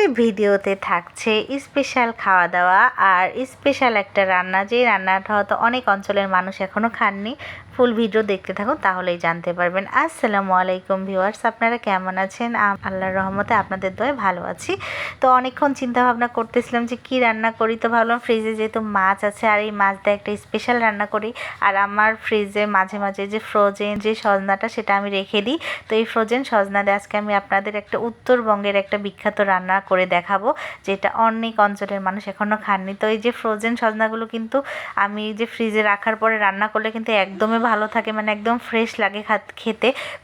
আজকের ভিডিওতে থাকছে স্পেশাল খাওয়া দাওয়া আর স্পেশাল একটা রান্না। যে রান্নাটা হয়তো অনেক অঞ্চলের মানুষ এখনও খাননি। ফুল ভিডিও দেখতে থাকুন, তাহলেই জানতে পারবেন। আসসালামু আলাইকুম ভিউয়ার্স, আপনারা কেমন আছেন? আল্লাহর রহমতে আপনাদের দয়ে ভালো আছি। তো অনেকক্ষণ চিন্তা ভাবনা করতেছিলাম যে কি রান্না করি, তো ভাবলাম ফ্রিজে যেহেতু মাছ আছে, আর এই মাছ দিয়ে একটা স্পেশাল রান্না করি। আর আমার ফ্রিজে মাঝে মাঝে যে ফ্রোজেন যে সজনাটা, সেটা আমি রেখে দিই। তো এই ফ্রোজেন সজনা দিয়ে আজকে আমি আপনাদের একটা উত্তরবঙ্গের একটা বিখ্যাত রান্না করে দেখাবো, যেটা অনেক অঞ্চলের মানুষ এখনও খাননি। তো এই যে ফ্রোজেন সজনাগুলো কিন্তু আমি যে ফ্রিজে রাখার পরে রান্না করলে কিন্তু একদমই ভালো থাকে মানে একদম ফ্রেশ লাগে খাত-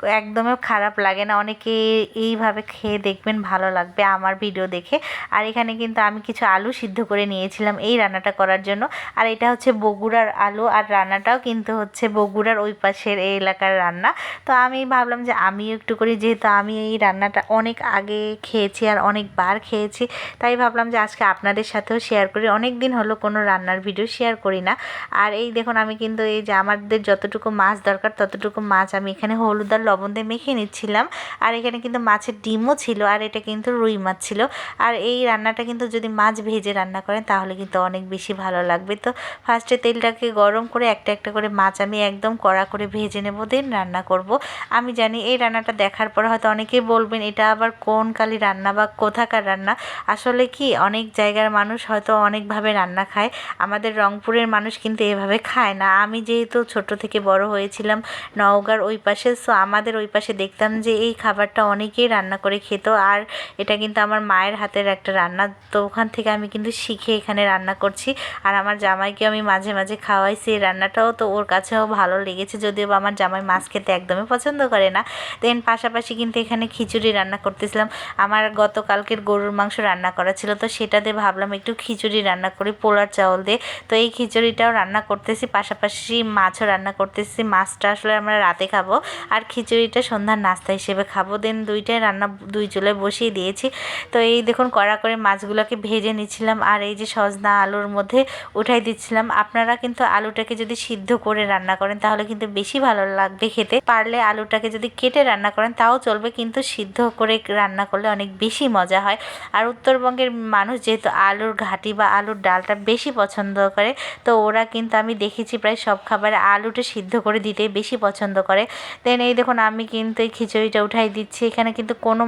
একদমই খারাপ লাগে না। অনেকে এইভাবে খেয়ে দেখবেন ভালো লাগবে আমার ভিডিও দেখে। আর এখানে কিন্তু আমি কিছু আলু সিদ্ধ করে নিয়েছিলাম এই রান্নাটা করার জন্য। আর এটা হচ্ছে বগুড়ার আলু, আর রান্নাটাও কিন্তু হচ্ছে বগুড়ার ওই পাশের এই এলাকার রান্না। তো আমি ভাবলাম যে আমিও একটু করি, যেহেতু আমি এই রান্নাটা অনেক আগে খেয়েছি আর অনেকবার খেয়েছি, তাই ভাবলাম যে আজকে আপনাদের সাথেও শেয়ার করি। অনেক দিন হলো কোনো রান্নার ভিডিও শেয়ার করি না। আর এই দেখুন, আমি কিন্তু এই যে আমাদের যতটুকু মাছ দরকার ততটুকু মাছ আমি এখানে হলুদ আর লবণ দিয়ে মেখে নিচ্ছিলাম। আর এখানে কিন্তু মাছের ডিমও ছিল আর এটা কিন্তু রুই মাছ ছিল। আর এই রান্নাটা কিন্তু যদি মাছ ভেজে রান্না করেন তাহলে কিন্তু অনেক বেশি ভালো লাগবে। তো ফার্স্টে তেলটাকে গরম করে একটা একটা করে মাছ আমি একদম কড়া করে ভেজে নেব দেন রান্না করব। আমি জানি এই রান্নাটা দেখার পর হয়তো অনেকেই বলবেন, এটা আবার কোন কালি রান্না বা কোথাকার রান্না? আসলে কি, অনেক জায়গার মানুষ হয়তো অনেকভাবে রান্না খায়। আমাদের রংপুরের মানুষ কিন্তু এভাবে খায় না। আমি যেহেতু ছোট থেকে বড় হয়েছিলাম। নওগাঁর ওই পাশে সো আমাদের ওই পাশে দেখতাম যে এই খাবারটা অনেকেই রান্না করে খেত। আর এটা কিন্তু আমার মায়ের হাতের একটা রান্না। তো ওখান থেকে আমি কিন্তু শিখে এখানে রান্না করছি। আর আমার জামাইকে আমি মাঝে মাঝে খাওয়াইছি এই রান্নাটাও। তো ওর কাছেও ভালো লেগেছে, যদিও আমার জামাই মাছ খেতে একদমই পছন্দ করে না। দেন পাশাপাশি কিন্তু এখানে খিচুড়ি রান্না করতেছিলাম। আমার গতকালকের গরুর মাংস রান্না করা ছিল। তো সেটা দিয়ে ভাবলাম একটু খিচুড়ি রান্না করি পোলার চাউল দিয়ে। তো এই খিচুড়িটাও রান্না করতেছি। পাশাপাশি মাছও রান্না করতেছি, মাছটা আসলে আমরা রাতে খাব আর খিচুড়িটা সন্ধ্যার নাস্তা হিসেবে খাব। দেন দুইটাই রান্না দুই চুলায় বসিয়ে দিয়েছি। তো এই দেখুন কড়া করে মাছগুলোকে ভেজে নিচ্ছিলাম আর এই যে সজনা আলুর মধ্যে উঠাই দিচ্ছিলাম। আপনারা কিন্তু আলুটাকে যদি সিদ্ধ করে রান্না করেন তাহলে কিন্তু বেশি ভালো লাগবে খেতে। পারলে আলুটাকে যদি কেটে রান্না করেন তাও চলবে, কিন্তু সিদ্ধ করে রান্না করলে অনেক বেশি মজা হয়। আর উত্তরবঙ্গের মানুষ যেহেতু আলুর ঘাটি বা আলুর ডালটা বেশি পছন্দ করে, তো ওরা কিন্তু আমি দেখেছি প্রায় সব খাবারে আলুটা সিদ্ধ করে দিতেই বেশি পছন্দ করে। দেন এই দেখুন, আমি কিন্তু এই খিচুড়িটা উঠাই দিচ্ছি। এখানে কিন্তু কোনো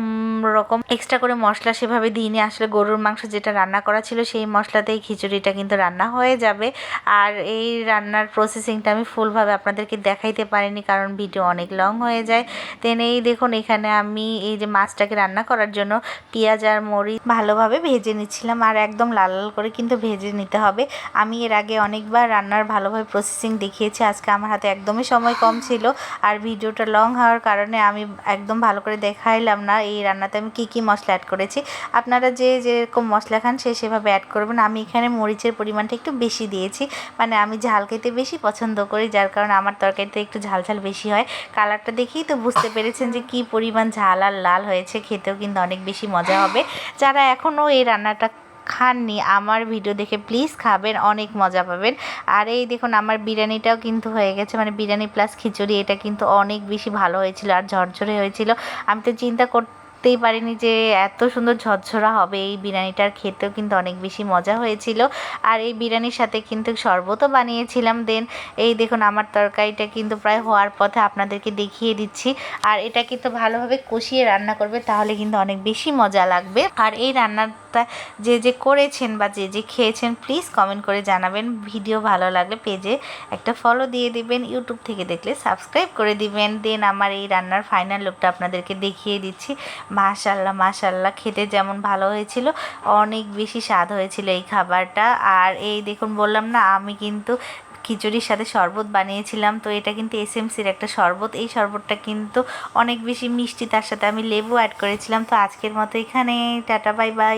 রকম এক্সট্রা করে মশলা সেভাবে দিইনি। আসলে গরুর মাংস যেটা রান্না করা ছিল, সেই মশলাতেই খিচুড়িটা কিন্তু রান্না হয়ে যাবে। আর এই রান্নার প্রসেসিংটা আমি ফুলভাবে আপনাদেরকে দেখাইতে পারিনি, কারণ ভিডিও অনেক লং হয়ে যায়। দেন এই দেখুন, এখানে আমি এই যে মাছটাকে রান্না করার জন্য পেঁয়াজ আর মরিচ ভালোভাবে ভেজে নিচ্ছিলাম। আর একদম লাল লাল করে কিন্তু ভেজে নিতে হবে। আমি এর আগে অনেকবার রান্নার ভালোভাবে প্রসেসিং দেখিয়েছি। আজকে আমার হাতে একদমই সময় কম ছিল। আর ভিডিওটা লং হওয়ার কারণে আমি একদম ভালো করে দেখাইলাম না। এই রান্নাতে আমি কী কী মশলা অ্যাড করেছি। আপনারা যে যেরকম মশলা খান সে সেভাবে অ্যাড করবেন। আমি এখানে মরিচের পরিমাণটা একটু বেশি দিয়েছি। মানে আমি ঝাল খেতে বেশি পছন্দ করি, যার কারণে আমার তরকারিতে একটু ঝাল ঝাল বেশি হয়। কালারটা দেখেই তো বুঝতে পেরেছেন যে কী পরিমাণ ঝাল আর লাল হয়েছে। খেতেও কিন্তু অনেক বেশি মজা হবে। যারা এখনও এই রান্নাটা খাননি, আমার ভিডিও দেখে প্লিজ খাবেন, অনেক মজা পাবেন। আর এই দেখুন, আমার বিরিয়ানিটাও কিন্তু হয়ে গেছে মানে বিরিয়ানি প্লাস খিচুড়ি, এটা কিন্তু অনেক বেশি ভালো হয়েছিল আর ঝরঝরে হয়েছিল। আমি তো চিন্তা করতেই পারিনি যে এত সুন্দর ঝরঝরা হবে এই বিরিয়ানিটার খেতেও কিন্তু অনেক বেশি মজা হয়েছিল। আর এই বিরিয়ানির সাথে কিন্তু শরবতও বানিয়েছিলাম দেন। এই দেখুন, আমার তরকারিটা কিন্তু প্রায় হওয়ার পথে আপনাদেরকে দেখিয়ে দিচ্ছি। আর এটা কিন্তু ভালোভাবে কষিয়ে রান্না করবে, তাহলে কিন্তু অনেক বেশি মজা লাগবে। আর এই রান্নাটা যে যে করেছেন বা যে যে খেয়েছেন প্লিজ কমেন্ট করে জানাবেন। ভিডিও ভালো লাগলে পেজে একটা ফলো দিয়ে দিবেন। ইউটিউব থেকে দেখলে সাবস্ক্রাইব করে দিবেন। দেন আমার এই রান্নার ফাইনাল লুকটা আপনাদেরকে দেখিয়ে দিচ্ছি। মাশাল্লাহ মাশাল্লাহ খেতে যেমন ভালো হয়েছিল, অনেক বেশি স্বাদ হয়েছিল এই খাবারটা। আর এই দেখুন, বললাম না, আমি কিন্তু খিচুড়ির সাথে শরবত বানিয়েছিলাম, তো এটা কিন্তু এস এসএমসির একটা শরবত। এই শরবতটা কিন্তু অনেক বেশি মিষ্টি, তার সাথে আমি লেবু অ্যাড করেছিলাম। তো আজকের মতো এখানে, টাটা বাই বাই